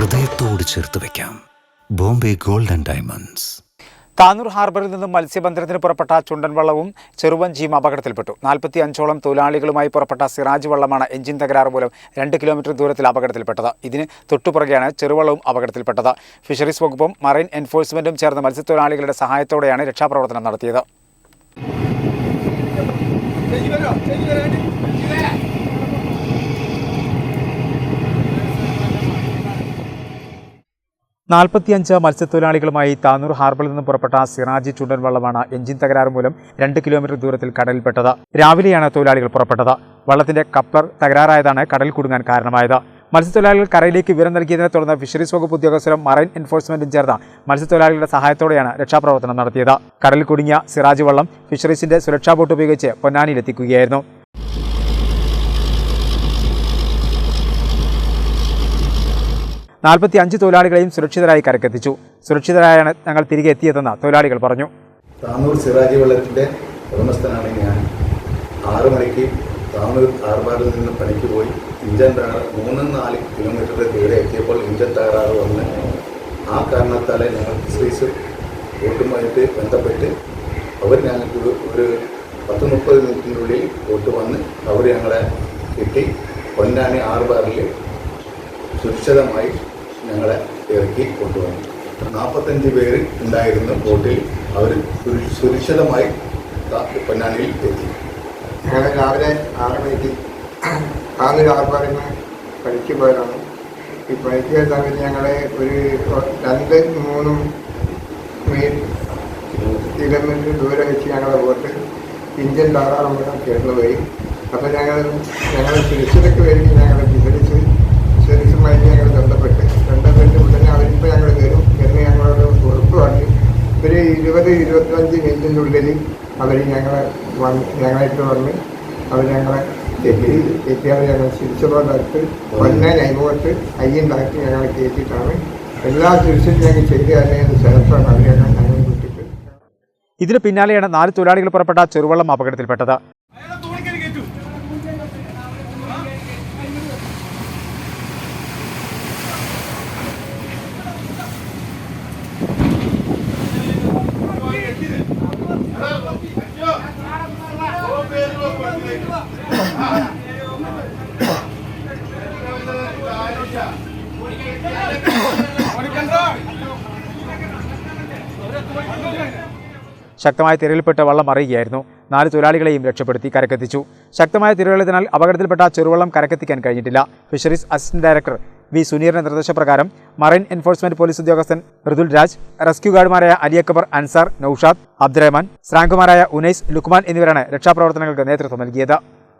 ഹൃദയത്തോട് ചേർത്ത് വെക്കാം. Bombay gold and diamonds. Tanur ഹാർബറിൽ നിന്നും മത്സ്യബന്ധനത്തിന് പുറപ്പെട്ട ചുണ്ടൻ വള്ളവും ചെറുവഞ്ചിയും അപകടത്തിൽപ്പെട്ടു. നാൽപ്പത്തി അഞ്ചോളം തൊഴിലാളികളുമായി പുറപ്പെട്ട സിറാജ് വള്ളമാണ് എഞ്ചിൻ തകരാറ് മൂലം രണ്ട് കിലോമീറ്റർ ദൂരത്തിൽ അപകടത്തിൽപ്പെട്ടത്. ഇതിന് തൊട്ടുപുറകെയാണ് ചെറുവള്ളവും അപകടത്തിൽപ്പെട്ടത്. ഫിഷറീസ് വകുപ്പും മറൈൻ എൻഫോഴ്സ്മെന്റും ചേർന്ന് മത്സ്യത്തൊഴിലാളികളുടെ സഹായത്തോടെയാണ് രക്ഷാപ്രവർത്തനം നടത്തിയത്. നാൽപ്പത്തിയഞ്ച് മത്സ്യത്തൊഴിലാളികളുമായി താനൂർ ഹാർബറിൽ നിന്നും പുറപ്പെട്ട സിറാജി ചുണ്ടൻ വള്ളമാണ് എഞ്ചിൻ തകരാറ് മൂലം രണ്ട് കിലോമീറ്റർ ദൂരത്തിൽ കടലിൽപ്പെട്ടത്. രാവിലെയാണ് തൊഴിലാളികൾ പുറപ്പെട്ടത്. വള്ളത്തിന്റെ കപ്ലർ തകരാറായതാണ് കടലിൽ കുടുങ്ങാൻ കാരണമായത്. മത്സ്യത്തൊഴിലാളികൾ കരയിലേക്ക് വിവരം നൽകിയതിനെ തുടർന്ന് ഫിഷറീസ് വകുപ്പ് ഉദ്യോഗസ്ഥരും മറൈൻ എൻഫോഴ്സ്മെന്റും ചേർന്ന മത്സ്യത്തൊഴിലാളികളുടെ സഹായത്തോടെയാണ് രക്ഷാപ്രവർത്തനം നടത്തിയത്. കടലിൽ കുടുങ്ങിയ സിറാജ് വള്ളം ഫിഷറീസിന്റെ സുരക്ഷാ ബോട്ട് ഉപയോഗിച്ച് പൊന്നാനിയിലെത്തിക്കുകയായിരുന്നു നാൽപ്പത്തി അഞ്ച് തൊഴിലാളികളെയും സുരക്ഷിതരായി കരക്കെത്തിച്ചു. സുരക്ഷിതരായാണ് ഞങ്ങൾ തിരികെ എത്തിയതെന്ന് തൊഴിലാളികൾ പറഞ്ഞു. താനൂർ സിറാജി വെള്ളത്തിന്റെ ഉടമസ്ഥനാണ് ഞാൻ. ആറ് മണിക്ക് താനൂർ ഹാർബറിൽ നിന്ന് പണിക്ക് പോയി. ഇഞ്ചൻ തകരാറ് മൂന്ന് നാല് കിലോമീറ്റർ ദൂരെ എത്തിയപ്പോൾ ഇഞ്ചൻ തകരാറ് വന്ന് ആ കാരണത്താൽ ഞങ്ങൾ ഫിഷറീസ് ബോട്ടുമായിട്ട് ബന്ധപ്പെട്ട് അവർ ഞങ്ങൾക്ക് ഒരു- പത്ത് മുപ്പത് മിനിറ്റിനുള്ളിൽ ബോട്ട് വന്ന് അവർ ഞങ്ങളെ കിട്ടി. പൊന്നാനി ഹാർബറിൽ സുരക്ഷിതമായി ഞങ്ങളെ ഇറക്കി കൊണ്ടുവന്നു. നാൽപ്പത്തഞ്ച് പേര് ഉണ്ടായിരുന്ന ബോട്ടിൽ അവർ സുരക്ഷിതമായി പൊന്നാനിയിൽ എത്തി. ഞങ്ങൾ രാവിലെ ആറ് മണിക്ക് ആറ് ആർപ്പാടിൽ നിന്ന് പണിക്ക് പോയതാണ് ഈ പണിക്ക് സമയത്ത് ഞങ്ങളെ ഒരു രണ്ട് മൂന്നും മീൽ കിലോമീറ്റർ ദൂരം വെച്ച് ഞങ്ങളെ ബോട്ട് ഇന്ത്യൻ ധാരാളം ചേർന്ന് പോയി അപ്പോൾ ഞങ്ങൾ ഞങ്ങൾ സുരക്ഷിതയ്ക്ക് വേണ്ടി ഞങ്ങൾ ഫിഷറീസ് ഫിഷറീസുമായിട്ട് ഞങ്ങൾ ബന്ധപ്പെട്ട് ബന്ധപ്പെട്ട് ഉടനെ അവരിപ്പോൾ ഞങ്ങൾ വരും എന്ന് ഞങ്ങളോട് ഉറപ്പ് പറഞ്ഞു ഒരു മിനിറ്റിന്റെ ഉള്ളിൽ അവർ ഞങ്ങളെ വന്ന് ഞങ്ങളായിട്ട് വന്ന് അവർ ഞങ്ങളെ എത്തി അവർ ഞങ്ങൾ തിരിച്ചുപോകാത്ത കൊല്ലം അയിമോട്ട് അയ്യുണ്ടാക്കി ഞങ്ങളെ കയറ്റിയിട്ടാണ് എല്ലാ സുരക്ഷയും ഞങ്ങൾ ചെയ്ത് കഴിഞ്ഞതിന് ശേഷമാണ് അവർ ഞങ്ങൾ ഞങ്ങൾ വിട്ടിട്ട് ഇതിന് പിന്നാലെയാണ് നാല് തൊഴിലാളികൾ പുറപ്പെട്ട ചെറുവള്ളം അപകടത്തിൽപ്പെട്ടത്. ശക്തമായ തിരയിൽപ്പെട്ട് വള്ളം മറിയുകയായിരുന്നു നാല് തൊഴിലാളികളെയും രക്ഷപ്പെടുത്തി കരക്കെത്തിച്ചു. ശക്തമായ തിരകളത്തിനാൽ അപകടത്തിൽപ്പെട്ട ചെറുവള്ളം കരക്കെത്തിക്കാൻ കഴിഞ്ഞിട്ടില്ല. ഫിഷറീസ് അസിസ്റ്റന്റ് ഡയറക്ടർ വി സുനീറിന്റെ നിർദ്ദേശപ്രകാരം മറൈൻ എൻഫോഴ്സ്മെന്റ് പോലീസ് ഉദ്യോഗസ്ഥൻ മൃദുൽ രാജ് റെസ്ക്യൂ ഗാർഡുമാരായ അലി അക്ബർ അൻസാർ നൌഷാദ് അബ്ദുറഹ്മാൻ സ്രാങ്കുമാരായ ഉനൈസ് ലുക്മാൻ എന്നിവരാണ് രക്ഷാപ്രവർത്തനങ്ങൾക്ക് നേതൃത്വം നൽകിയത്.